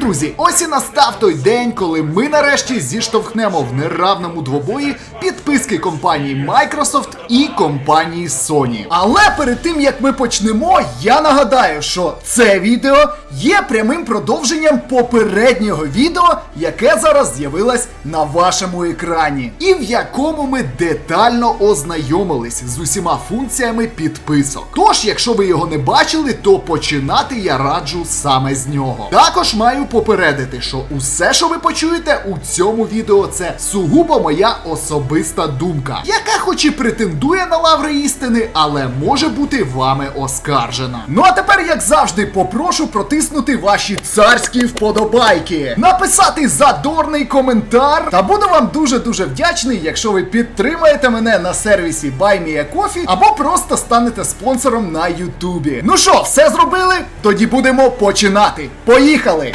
Друзі! Ось і настав той день, коли ми нарешті зіштовхнемо в неравному двобої підписки компанії Microsoft і компанії Sony. Але перед тим як ми почнемо, я нагадаю, що це відео є прямим продовженням попереднього відео, яке зараз з'явилось на вашому екрані, і в якому ми детально ознайомились з усіма функціями підписок. Тож, якщо ви його не бачили, то починати я раджу саме з нього. Також маю попередити, що усе, що ви почуєте у цьому відео, це сугубо моя особиста думка, яка хоч і претендує на лаври істини, але може бути вами оскаржена. Ну а тепер, як завжди, попрошу протиснути ваші царські вподобайки, написати задорний коментар, та буду вам дуже-дуже вдячний, якщо ви підтримаєте мене на сервісі BuyMeACoffee або просто станете спонсором на Ютубі. Ну що, все зробили? Тоді будемо починати. Поїхали!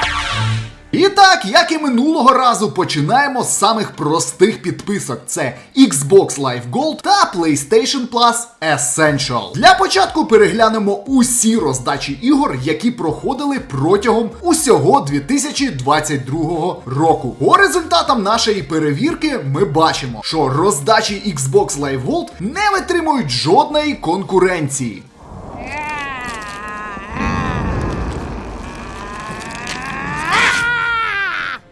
І так, як і минулого разу, починаємо з самих простих підписок: це Xbox Live Gold та PlayStation Plus Essential. Для початку переглянемо усі роздачі ігор, які проходили протягом усього 2022 року. По результатам нашої перевірки ми бачимо, що роздачі Xbox Live Gold не витримують жодної конкуренції.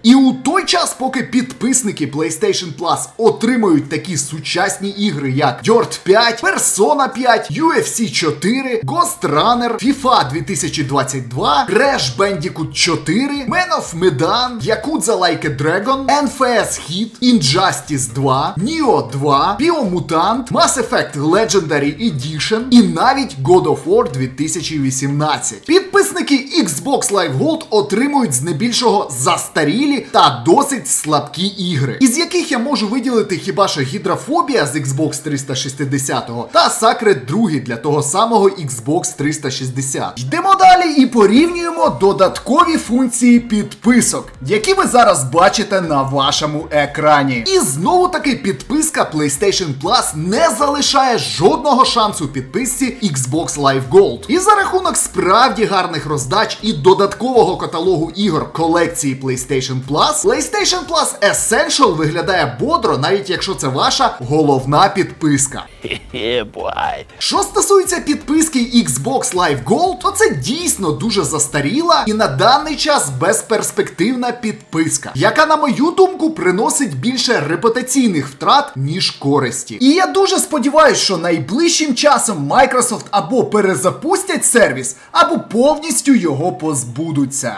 І у той час, поки підписники PlayStation Plus отримують такі сучасні ігри, як Dirt 5, Persona 5, UFC 4, Ghost Runner, FIFA 2022, Crash Bandicoot 4, Man of Medan, Yakuza Like a Dragon, NFS Hit, Injustice 2, Neo 2, Biomutant, Mass Effect Legendary Edition і навіть God of War 2018. Підписники Xbox Live Gold отримують здебільшого застарілі та досить слабкі ігри, із яких я можу виділити хіба що гідрофобія з Xbox 360 та Sacred 2 для того самого Xbox 360. Йдемо далі і порівнюємо додаткові функції підписок, які ви зараз бачите на вашому екрані. І знову таки підписка PlayStation Plus не залишає жодного шансу підписці Xbox Live Gold. І за рахунок справді гарних роздач і додаткового каталогу ігор колекції PlayStation Plus, PlayStation Plus Essential виглядає бодро, навіть якщо це ваша головна підписка. Що стосується підписки Xbox Live Gold, то це дійсно дуже застаріла і на даний час безперспективна підписка, яка, на мою думку, приносить більше репутаційних втрат, ніж користі. І я дуже сподіваюся, що найближчим часом Microsoft або перезапустять сервіс, або повністю його позбудуться.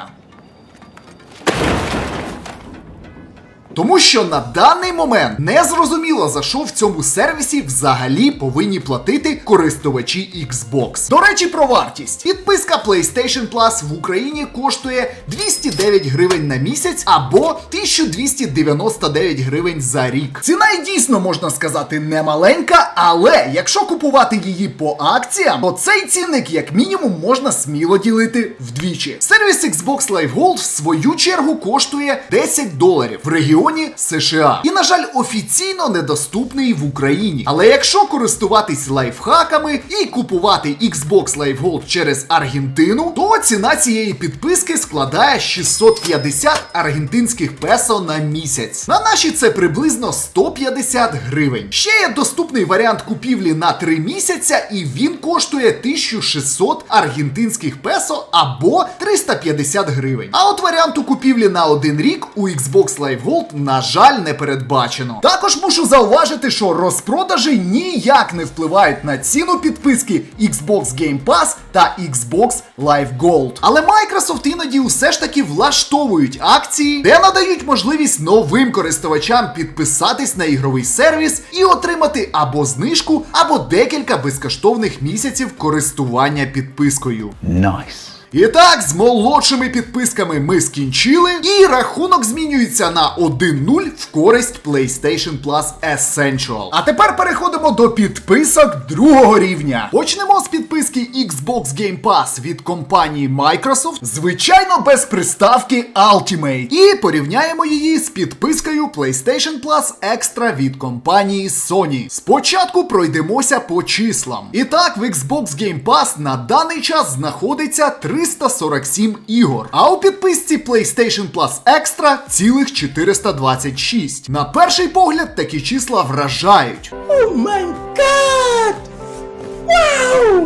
Тому що на даний момент не зрозуміло за що в цьому сервісі взагалі повинні платити користувачі Xbox. До речі, про вартість. Підписка PlayStation Plus в Україні коштує 209 гривень на місяць або 1299 гривень за рік. Ціна і дійсно можна сказати не маленька, але якщо купувати її по акціям, то цей цінник як мінімум можна сміло ділити вдвічі. Сервіс Xbox Live Gold в свою чергу коштує 10 доларів в регіоні США. І, на жаль, офіційно недоступний в Україні. Але якщо користуватись лайфхаками і купувати Xbox Live Gold через Аргентину, то ціна цієї підписки складає 650 аргентинських песо на місяць. На наші це приблизно 150 гривень. Ще є доступний варіант купівлі на 3 місяця, і він коштує 1600 аргентинських песо або 350 гривень. А от варіанту купівлі на один рік у Xbox Live Gold, на жаль, не передбачено. Також мушу зауважити, що розпродажі ніяк не впливають на ціну підписки Xbox Game Pass та Xbox Live Gold. Але Microsoft іноді все ж таки влаштовують акції, де надають можливість новим користувачам підписатись на ігровий сервіс і отримати або знижку, або декілька безкоштовних місяців користування підпискою. Nice. І так, з молодшими підписками ми скінчили, і рахунок змінюється на 1-0 в користь PlayStation Plus Essential. А тепер переходимо до підписок другого рівня. Почнемо з підписки Xbox Game Pass від компанії Microsoft, звичайно, без приставки Ultimate. І порівняємо її з підпискою PlayStation Plus Extra від компанії Sony. Спочатку пройдемося по числам. І так, в Xbox Game Pass на даний час знаходиться 3 347 ігор. А у підписці PlayStation Plus Extra цілих 426. На перший погляд такі числа вражають.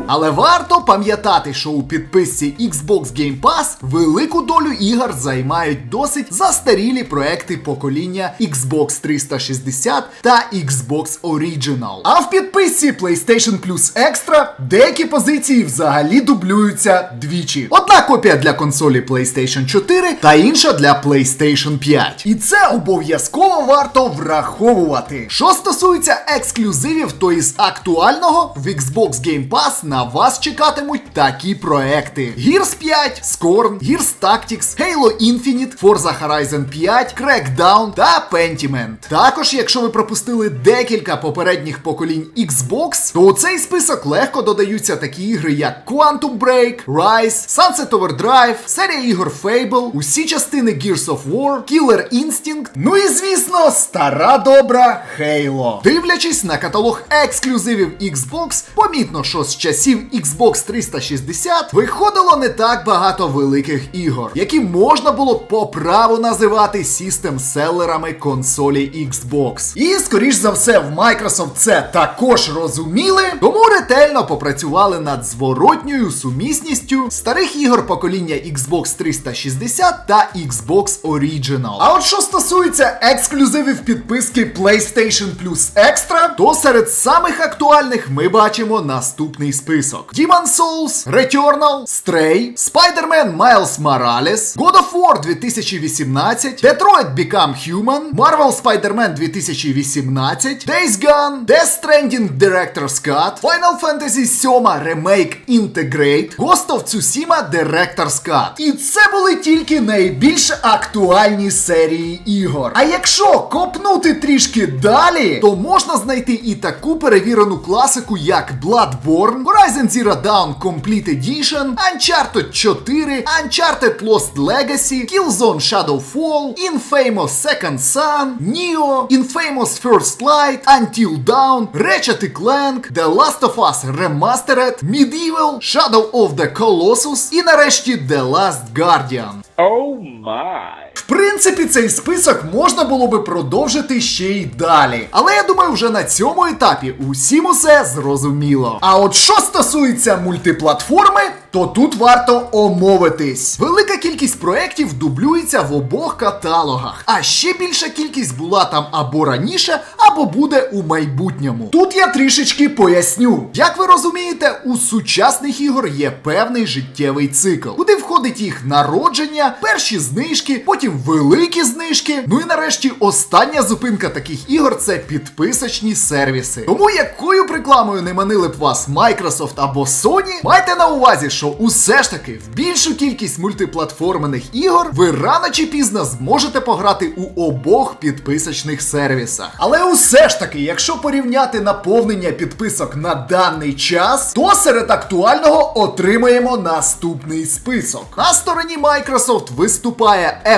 Але варто пам'ятати, що у підписці Xbox Game Pass велику долю ігор займають досить застарілі проекти покоління Xbox 360 та Xbox Original. А в підписці PlayStation Plus Extra деякі позиції взагалі дублюються двічі. Одна копія для консолі PlayStation 4 та інша для PlayStation 5. І це обов'язково варто враховувати. Що стосується ексклюзивів, то із актуального в Xbox Game Pass на вас чекатимуть такі проекти: Gears 5, Scorn, Gears Tactics, Halo Infinite, Forza Horizon 5, Crackdown та Pentiment. Також, якщо ви пропустили декілька попередніх поколінь Xbox, то у цей список легко додаються такі ігри, як Quantum Break, Rise, Sunset Overdrive, серія ігор Fable, усі частини Gears of War, Killer Instinct, ну і звісно, стара добра Halo. Дивлячись на каталог ексклюзивів Xbox, помітно, що з часів Xbox 360 виходило не так багато великих ігор, які можна було по праву називати систем-селерами консолі Xbox. І скоріш за все, в Microsoft це також розуміли, тому ретельно попрацювали над зворотньою сумісністю старих ігор покоління Xbox 360 та Xbox Original. А от що стосується ексклюзивів підписки PlayStation Plus Extra, то серед самих актуальних ми бачимо наступний список: Demon Souls, Returnal, Stray, Spider-Man Miles Morales, God of War 2018, Detroit Become Human, Marvel Spider-Man 2018, Days Gone, Death Stranding Director's Cut, Final Fantasy VII Remake Integrate, Ghost of Tsushima Director's Cut. І це були тільки найбільш актуальні серії ігор. А якщо копнути трішки далі, то можна знайти і таку перевірену класику, як Bloodborne, Horizon Zero Dawn Complete Edition, Uncharted 4, Uncharted Lost Legacy, Killzone Shadowfall, Infamous Second Son, Neo, Infamous First Light, Until Dawn, Ratchet і Clank, The Last of Us Remastered, Medieval, Shadow of the Colossus і нарешті The Last Guardian. Oh my. В принципі, цей список можна було би продовжити ще й далі. Але я думаю, вже на цьому етапі усім усе зрозуміло. А от що стосується мультиплатформи, то тут варто омовитись. Велика кількість проєктів дублюється в обох каталогах, а ще більша кількість була там або раніше, або буде у майбутньому. Тут я трішечки поясню. Як ви розумієте, у сучасних ігор є певний життєвий цикл, куди входить їх народження, перші знижки, потім великі знижки. Ну і нарешті остання зупинка таких ігор це підписочні сервіси. Тому якою рекламою не манили б вас Microsoft або Sony, майте на увазі, що усе ж таки в більшу кількість мультиплатформених ігор ви рано чи пізно зможете пограти у обох підписочних сервісах. Але усе ж таки, якщо порівняти наповнення підписок на даний час, то серед актуального отримаємо наступний список. На стороні Microsoft виступає A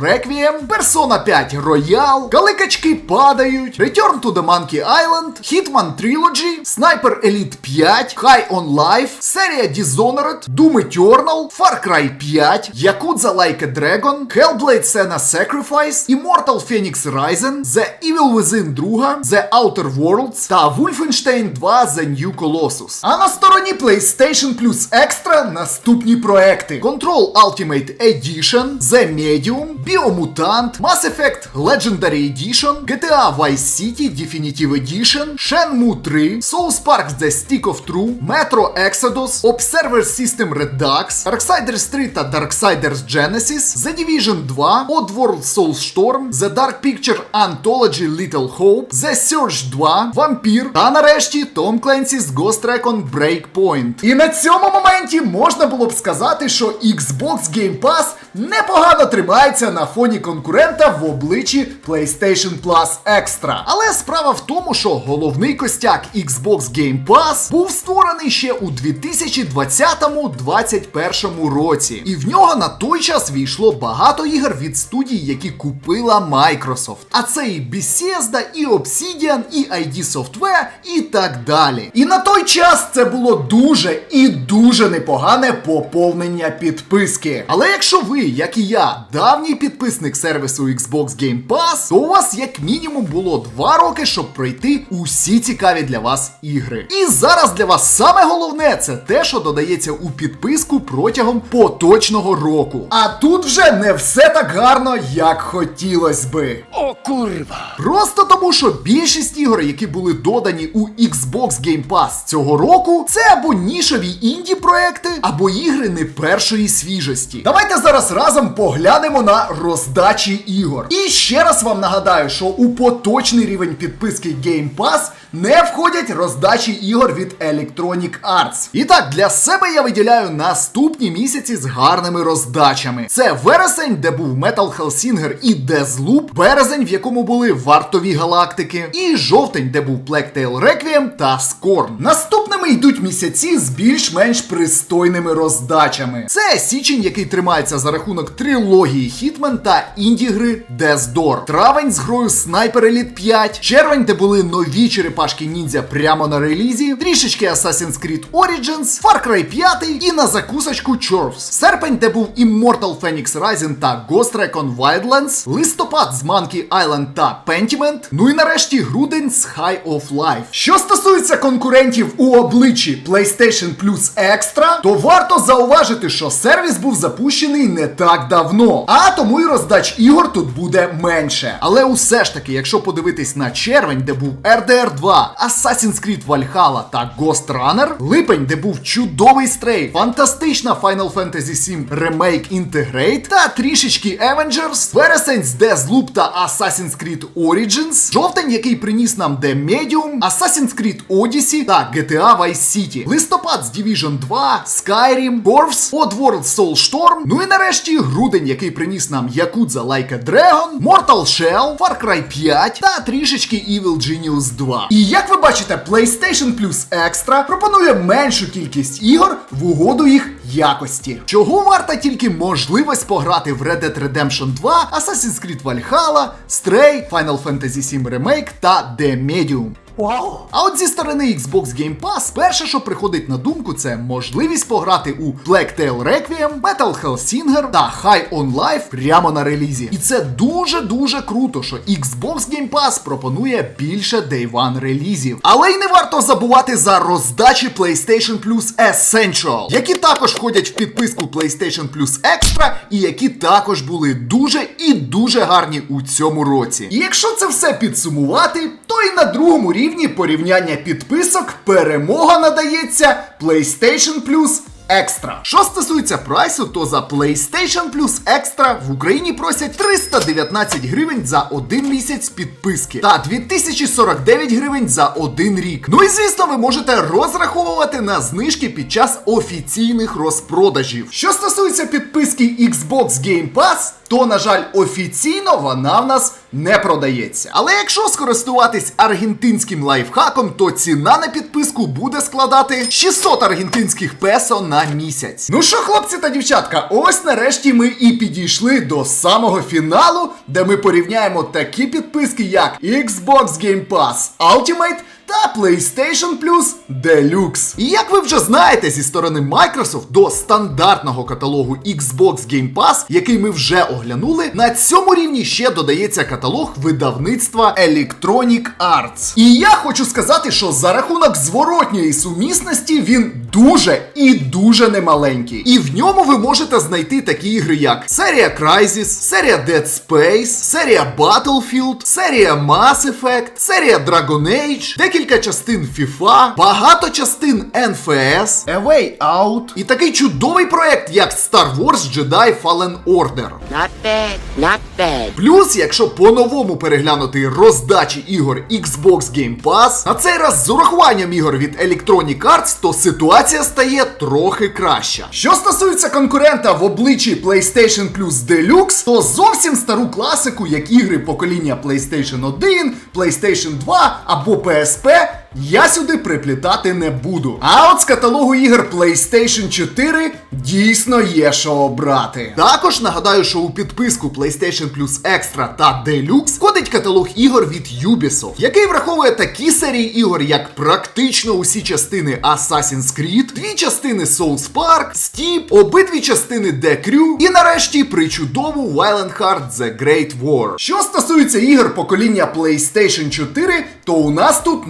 Requiem, Persona 5 Royal, Каликачки падають, Return to the Monkey Island, Hitman Trilogy, Sniper Elite 5, High on Life, серія Dishonored, Doom Eternal, Far Cry 5, Yakuza Like a Dragon, Hellblade Senna Sacrifice, Immortal Phoenix Rising, The Evil Within 2, The Outer Worlds та Wolfenstein 2 The New Colossus. А на стороні PlayStation Plus Extra наступні проекти: Control Ultimate Edition, The Medium, Biomutant, Mass Effect Legendary Edition, GTA Vice City Definitive Edition, Shenmue 3, Souls Park The Stick of True, Metro Exodus, Observer System Redux, Darksiders 3 та Darksiders Genesis, The Division 2, Oddworld Soulstorm, The Dark Picture Anthology Little Hope, The Surge 2, Vampір та нарешті Tom Clancy's Ghost Recon Breakpoint. І на цьому моменті можна було б сказати, що Xbox Game Pass непогано тримається на фоні конкурента в обличчі PlayStation Plus Extra. Але справа в тому, що головний костяк Xbox Game Pass був створений ще у 2020-2021 році. І в нього на той час війшло багато ігор від студій, які купила Microsoft. А це і Bethesda, і Obsidian, і ID Software, і так далі. І на той час це було дуже і дуже непогане поповнення підписки. Але якщо ви, як і я, давній підписник сервісу Xbox Game Pass, то у вас як мінімум було 2 роки, щоб пройти усі цікаві для вас ігри. І зараз для вас саме головне це те, що додається у підписку протягом поточного року. А тут вже не все так гарно, як хотілось би. О kurwa! Просто тому, що більшість ігор, які були додані у Xbox Game Pass цього року, це або нішові інді проекти, або ігри не першої свіжості. Давайте зараз разом поглянемо на роздачі ігор. І ще раз вам нагадаю, що у поточний рівень підписки Game Pass не входять роздачі ігор від Electronic Arts. І так, для себе я виділяю наступні місяці з гарними роздачами. Це вересень, де був Metal Hellsinger і Deathloop, березень, в якому були вартові галактики, і жовтень, де був Tale Requiem та Scorn. Наступними йдуть місяці з більш-менш пристойними роздачами. Це січень, який тримається за рахунок трилогії Hitman та інді-гри Death Door. Травень з грою Sniper Elite 5, червень, де були нові черепашки ніндзя прямо на релізі, трішечки Assassin's Creed Origins, Far Cry 5 і на закусочку Chorfs. Серпень, де був Immortal Phoenix Rising та Ghost Recon Wildlands, листопад з Monkey Island та Pentiment, ну і нарешті грудень з High of Life. Що стосується конкурентів у обличчі PlayStation Plus Extra, то варто зауважити, що сервіс був запущений не так давно, а тому і роздач ігор тут буде менше. Але усе ж таки, якщо подивитись на червень, де був RDR 2, Assassin's Creed Valhalla та Ghost Runner, липень, де був чудовий стрей, фантастична Final Fantasy VII Remake Integrate та трішечки Avengers, вересень з Deathloop та Assassin's Creed Origins, жовтень, який приніс нам The Medium, Assassin's Creed Odyssey та GTA Vice City, листопад з Division 2, Skyrim, Corvs, Oddworld Soulstorm, ну і нарешті грудень, який приніс нам Yakuza Like a Dragon, Mortal Shell, Far Cry 5 та трішечки Evil Genius 2. І як ви бачите, PlayStation Plus Extra пропонує меншу кількість ігор в угоду їх якості. Чого варта тільки можливість пограти в Red Dead Redemption 2, Assassin's Creed Valhalla, Stray, Final Fantasy VII Remake та The Medium. Wow! А от зі сторони Xbox Game Pass, перше, що приходить на думку, це можливість пограти у Black Tail Requiem, Metal Hellsinger та High on Life прямо на релізі. І це дуже-дуже круто, що Xbox Game Pass пропонує більше Day One релізів. Але й не варто забувати за роздачі PlayStation Plus Essential, які також входять в підписку PlayStation Plus Extra і які також були дуже і дуже гарні у цьому році. І якщо це все підсумувати, то і на другому рівні порівняння підписок перемога надається PlayStation Plus Extra. Що стосується прайсу, то за PlayStation Plus Extra в Україні просять 319 гривень за один місяць підписки та 2049 гривень за один рік. Ну і звісно, ви можете розраховувати на знижки під час офіційних розпродажів. Що стосується підписки Xbox Game Pass, то, на жаль, офіційно вона в нас не продається. Але якщо скористуватись аргентинським лайфхаком, то ціна на підписку буде складати 600 аргентинських песо на місяць. Ну що, хлопці та дівчатка, ось нарешті ми і підійшли до самого фіналу, де ми порівняємо такі підписки, як Xbox Game Pass Ultimate та PlayStation Plus Deluxe. І як ви вже знаєте, зі сторони Microsoft до стандартного каталогу Xbox Game Pass, який ми вже оглянули, на цьому рівні ще додається каталог видавництва Electronic Arts. І я хочу сказати, що за рахунок зворотньої сумісності він дуже і дуже немаленький. І в ньому ви можете знайти такі ігри, як серія Crysis, серія Dead Space, серія Battlefield, серія Mass Effect, серія Dragon Age, декілька частин FIFA, багато частин NFS, A Way Out і такий чудовий проект, як Star Wars Jedi Fallen Order. Not bad, not bad. Плюс, якщо по-новому переглянути роздачі ігор Xbox Game Pass, на цей раз з урахуванням ігор від Electronic Arts, то ситуація стає трохи краща. Що стосується конкурента в обличчі PlayStation Plus Deluxe, то зовсім стару класику, як ігри покоління PlayStation 1, PlayStation 2 або PSP, pés я сюди приплітати не буду. А от з каталогу ігор PlayStation 4 дійсно є що обрати. Також нагадаю, що у підписку PlayStation Plus Extra та Deluxe входить каталог ігор від Ubisoft, який враховує такі серії ігор, як практично усі частини Assassin's Creed, дві частини Souls Park, Steep, обидві частини The Crew і нарешті причудову Violent Heart The Great War. Що стосується ігор покоління PlayStation 4, то у нас тут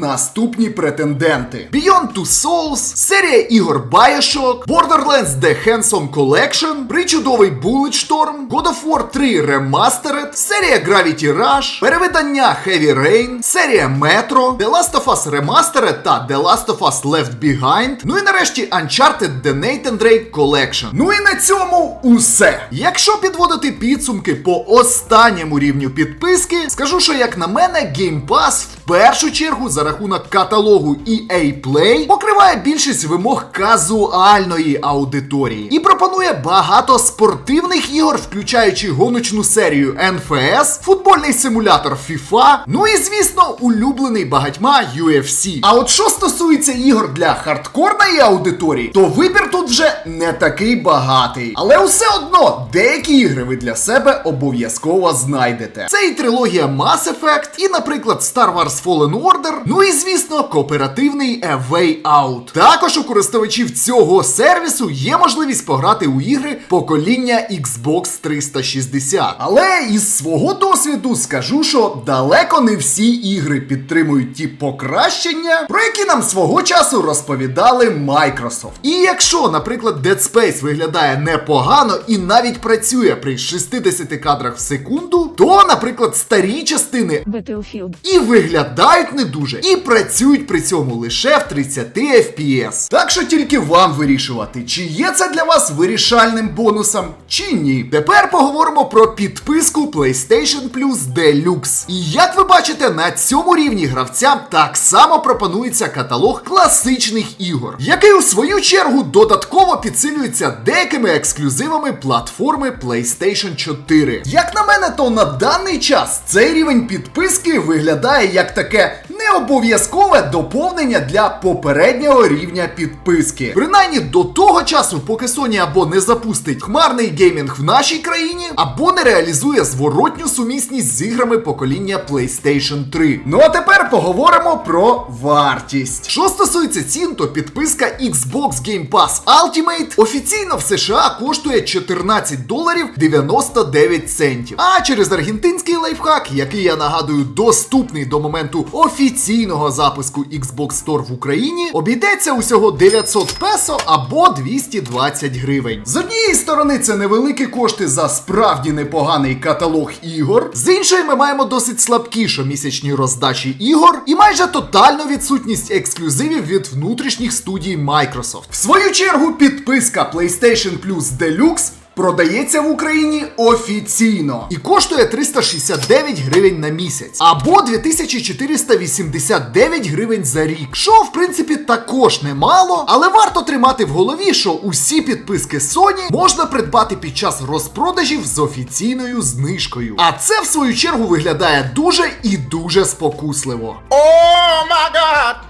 наступні претенденти: Beyond Two Souls, серія ігор Bioshock, Borderlands The Handsome Collection, причудовий Bulletstorm, God of War 3 Remastered, серія Gravity Rush, перевидання Heavy Rain, серія Metro, The Last of Us Remastered та The Last of Us Left Behind, ну і нарешті Uncharted The Nathan Drake Collection. Ну і на цьому усе. Якщо підводити підсумки по останньому рівню підписки, скажу, що як на мене, Game Pass в першу чергу за рахунок каталогу EA Play покриває більшість вимог казуальної аудиторії і пропонує багато спортивних ігор, включаючи гоночну серію NFS, футбольний симулятор FIFA, ну і звісно, улюблений багатьма UFC. А от що стосується ігор для хардкорної аудиторії, то вибір тут вже не такий багатий. Але все одно деякі ігри ви для себе обов'язково знайдете. Це і трилогія Mass Effect, і, наприклад, Star Wars Fallen Order, ну і звісно, кооперативний A Way Out. Також у користувачів цього сервісу є можливість пограти у ігри покоління Xbox 360. Але із свого досвіду скажу, що далеко не всі ігри підтримують ті покращення, про які нам свого часу розповідали Microsoft. І якщо, наприклад, Dead Space виглядає непогано і навіть працює при 60 кадрах в секунду, то, наприклад, старі частини Battlefield. і виглядають не дуже, і працюють при цьому лише в 30 FPS. Так що тільки вам вирішувати, чи є це для вас вирішальним бонусом, чи ні. Тепер поговоримо про підписку PlayStation Plus Deluxe. І як ви бачите, на цьому рівні гравцям так само пропонується каталог класичних ігор, який у свою чергу додатково підсилюється деякими ексклюзивами платформи PlayStation 4. Як на мене, то на даний час цей рівень підписки виглядає як таке не обов'язкове доповнення для попереднього рівня підписки. Принаймні до того часу, поки Sony або не запустить хмарний геймінг в нашій країні, або не реалізує зворотню сумісність з іграми покоління PlayStation 3. Ну а тепер поговоримо про вартість. Що стосується цін, то підписка Xbox Game Pass Ultimate офіційно в США коштує 14 доларів 99 центів. А через аргентинський лайфхак, який я нагадую, доступний до моменту офіційного запуску Xbox Store в Україні, обійдеться усього 900 песо або 220 гривень. З однієї сторони, це невеликі кошти за справді непоганий каталог ігор. З іншої, ми маємо досить слабкі щомісячні роздачі ігор і майже тотальну відсутність ексклюзивів від внутрішніх студій Microsoft. В свою чергу, підписка PlayStation Plus Deluxe Продається в Україні офіційно і коштує 369 гривень на місяць або 2489 гривень за рік. Що в принципі також немало, але варто тримати в голові, що усі підписки Sony можна придбати під час розпродажів з офіційною знижкою. А це в свою чергу виглядає дуже і дуже спокусливо.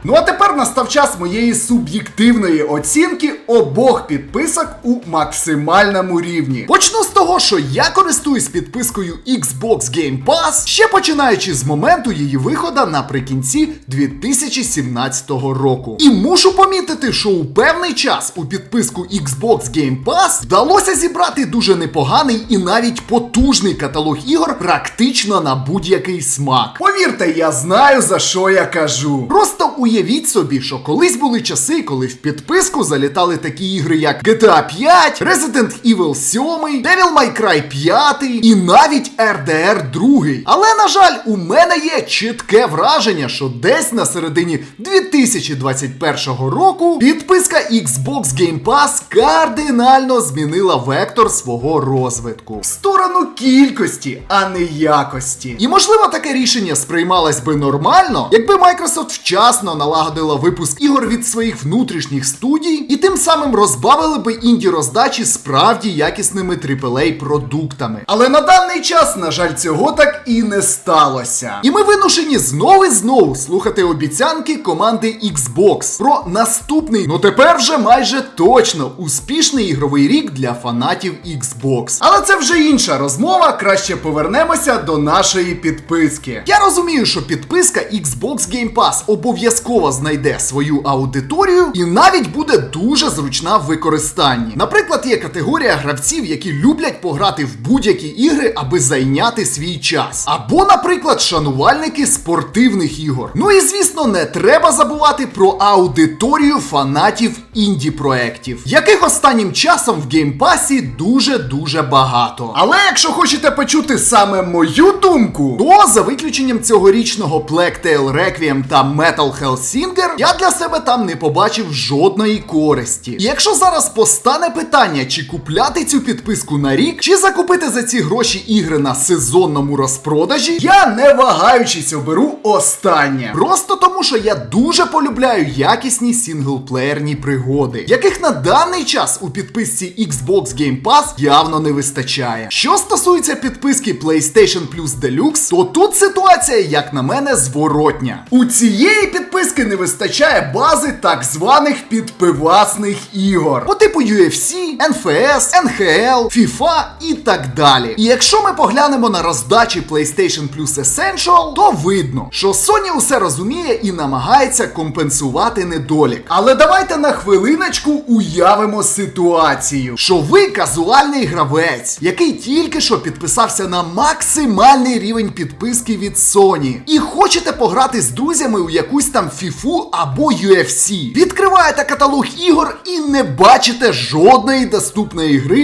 Ну а тепер настав час моєї суб'єктивної оцінки обох підписок у максимальному рівні. Почну з того, що я користуюсь підпискою Xbox Game Pass, ще починаючи з моменту її виходу наприкінці 2017 року. І мушу помітити, що у певний час у підписку Xbox Game Pass вдалося зібрати дуже непоганий і навіть потужний каталог ігор практично на будь-який смак. Повірте, я знаю за що я кажу. Просто уявіть собі, що колись були часи, коли в підписку залітали такі ігри, як GTA 5, Resident Evil 7, Devil May Cry 5 і навіть RDR 2. Але на жаль, у мене є чітке враження, що десь на середині 2021 року підписка Xbox Game Pass кардинально змінила вектор свого розвитку в сторону кількості, а не якості. І можливо таке рішення сприймалось би нормально, якби Microsoft вчасно налагодила випуск ігор від своїх внутрішніх студій і тим самим розбавили би інді роздачі справді якісними якісними AAA продуктами. Але на даний час, на жаль, цього так і не сталося. І ми вимушені знову і знову слухати обіцянки команди Xbox про наступний, ну тепер вже майже точно успішний ігровий рік для фанатів Xbox. Але це вже інша розмова. Краще повернемося до нашої підписки. Я розумію, що підписка Xbox Game Pass обов'язково знайде свою аудиторію і навіть буде дуже зручна в використанні. Наприклад, є категорія гравців, які люблять пограти в будь-які ігри, аби зайняти свій час. Або, наприклад, шанувальники спортивних ігор. Ну і звісно, не треба забувати про аудиторію фанатів інді проєктів, яких останнім часом в геймпасі дуже-дуже багато. Але якщо хочете почути саме мою думку, то за виключенням цьогорічного Plague Tale Requiem та Metal Hellsinger, я для себе там не побачив жодної користі. І якщо зараз постане питання, чи купляти цю підписку на рік, чи закупити за ці гроші ігри на сезонному розпродажі, я не вагаючись оберу останнє. Просто тому, що я дуже полюбляю якісні сінглплеєрні пригоди, яких на даний час у підписці Xbox Game Pass явно не вистачає. Що стосується підписки PlayStation Plus Deluxe, то тут ситуація, як на мене, зворотня. У цієї підписки не вистачає бази так званих підпивасних ігор, по типу UFC, NFS, NHL, FIFA і так далі. І якщо ми поглянемо на роздачі PlayStation Plus Essential, то видно, що Sony усе розуміє і намагається компенсувати недолік. Але давайте на хвилиночку уявимо ситуацію, що ви казуальний гравець, який тільки що підписався на максимальний рівень підписки від Sony, і хочете пограти з друзями у якусь там FIFA або UFC. Відкриваєте каталог ігор і не бачите жодної доступної гри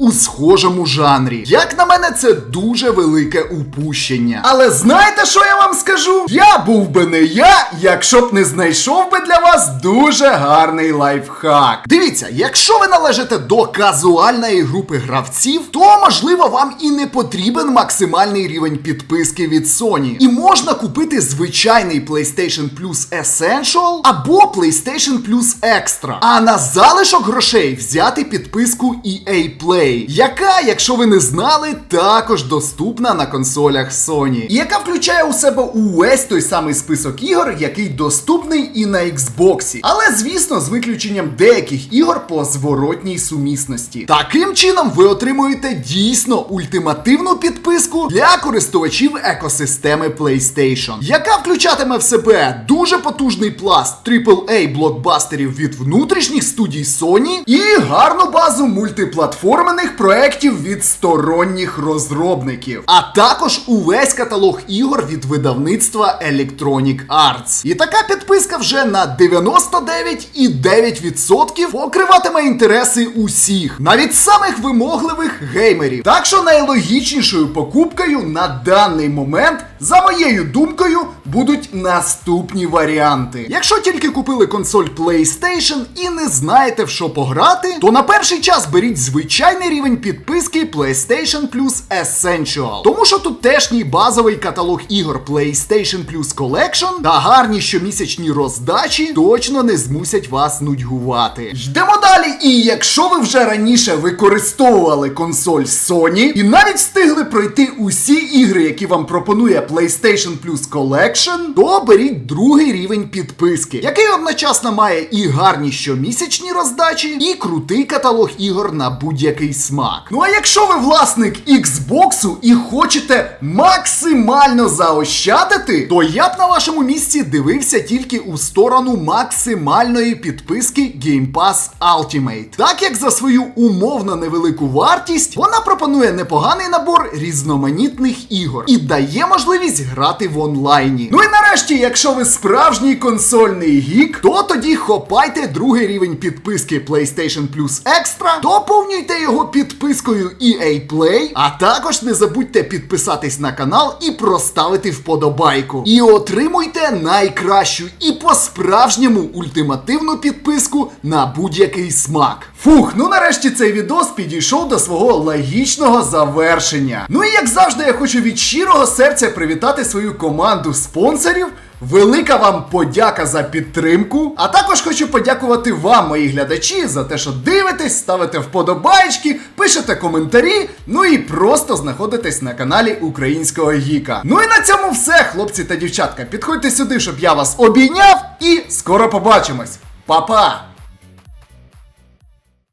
у схожому жанрі. Як на мене, це дуже велике упущення. Але знаєте, що я вам скажу? Я був би не я, якщо б не знайшов би для вас дуже гарний лайфхак. Дивіться, якщо ви належите до казуальної групи гравців, то можливо вам і не потрібен максимальний рівень підписки від Sony. І можна купити звичайний PlayStation Plus Essential або PlayStation Plus Extra. А на залишок грошей взяти підписку EA Play, яка, якщо ви не знали, також доступна на консолях Sony. І яка включає у себе увесь той самий список ігор, який доступний і на Xbox. Але звісно, з виключенням деяких ігор по зворотній сумісності. Таким чином ви отримуєте дійсно ультимативну підписку для користувачів екосистеми PlayStation, яка включатиме в себе дуже потужний пласт AAA блокбастерів від внутрішніх студій Sony і гарну базу мультиплатформених проєктів від сторонніх розробників, а також увесь каталог ігор від видавництва Electronic Arts. І така підписка вже на 99,9% покриватиме інтереси усіх, навіть самих вимогливих геймерів. Так що найлогічнішою покупкою на даний момент, за моєю думкою, будуть наступні варіанти. Якщо тільки купили консоль PlayStation і не знаєте в що пограти, то на перший час беріть звичайний рівень підписки PlayStation Plus Essential. Тому що тут тешній базовий каталог ігор PlayStation Plus Collection та гарні щомісячні роздачі точно не змусять вас нудьгувати. Йдемо далі, і якщо ви вже раніше використовували консоль Sony і навіть встигли пройти усі ігри, які вам пропонує PlayStation Plus Collection, то беріть другий рівень підписки, який одночасно має і гарні щомісячні роздачі, і крутий каталог ігор на будь-який смак. Ну а якщо ви власник Xbox і хочете максимально заощадити, то я б на вашому місці дивився тільки у сторону максимальної підписки Game Pass Ultimate. Так як за свою умовно невелику вартість вона пропонує непоганий набор різноманітних ігор і дає можливість грати в онлайні. Ну і нарешті, якщо ви справжній консольний гік, то тоді хопайте другий рівень підписки PlayStation Plus Extra, доповнюйте його підпискою EA Play, а також не забудьте підписатись на канал і проставити вподобайку. І отримуйте найкращу і по-справжньому ультимативну підписку на будь-який смак. Фух, ну нарешті цей відос підійшов до свого логічного завершення. Ну і як завжди, я хочу від щирого серця привітати свою команду спонсорів. Велика вам подяка за підтримку. А також хочу подякувати вам, мої глядачі, за те, що дивитесь, ставите вподобайки, пишете коментарі, ну і просто знаходитесь на каналі Українського Гіка. Ну і на цьому все, хлопці та дівчатка. Підходьте сюди, щоб я вас обійняв, і скоро побачимось. Па-па!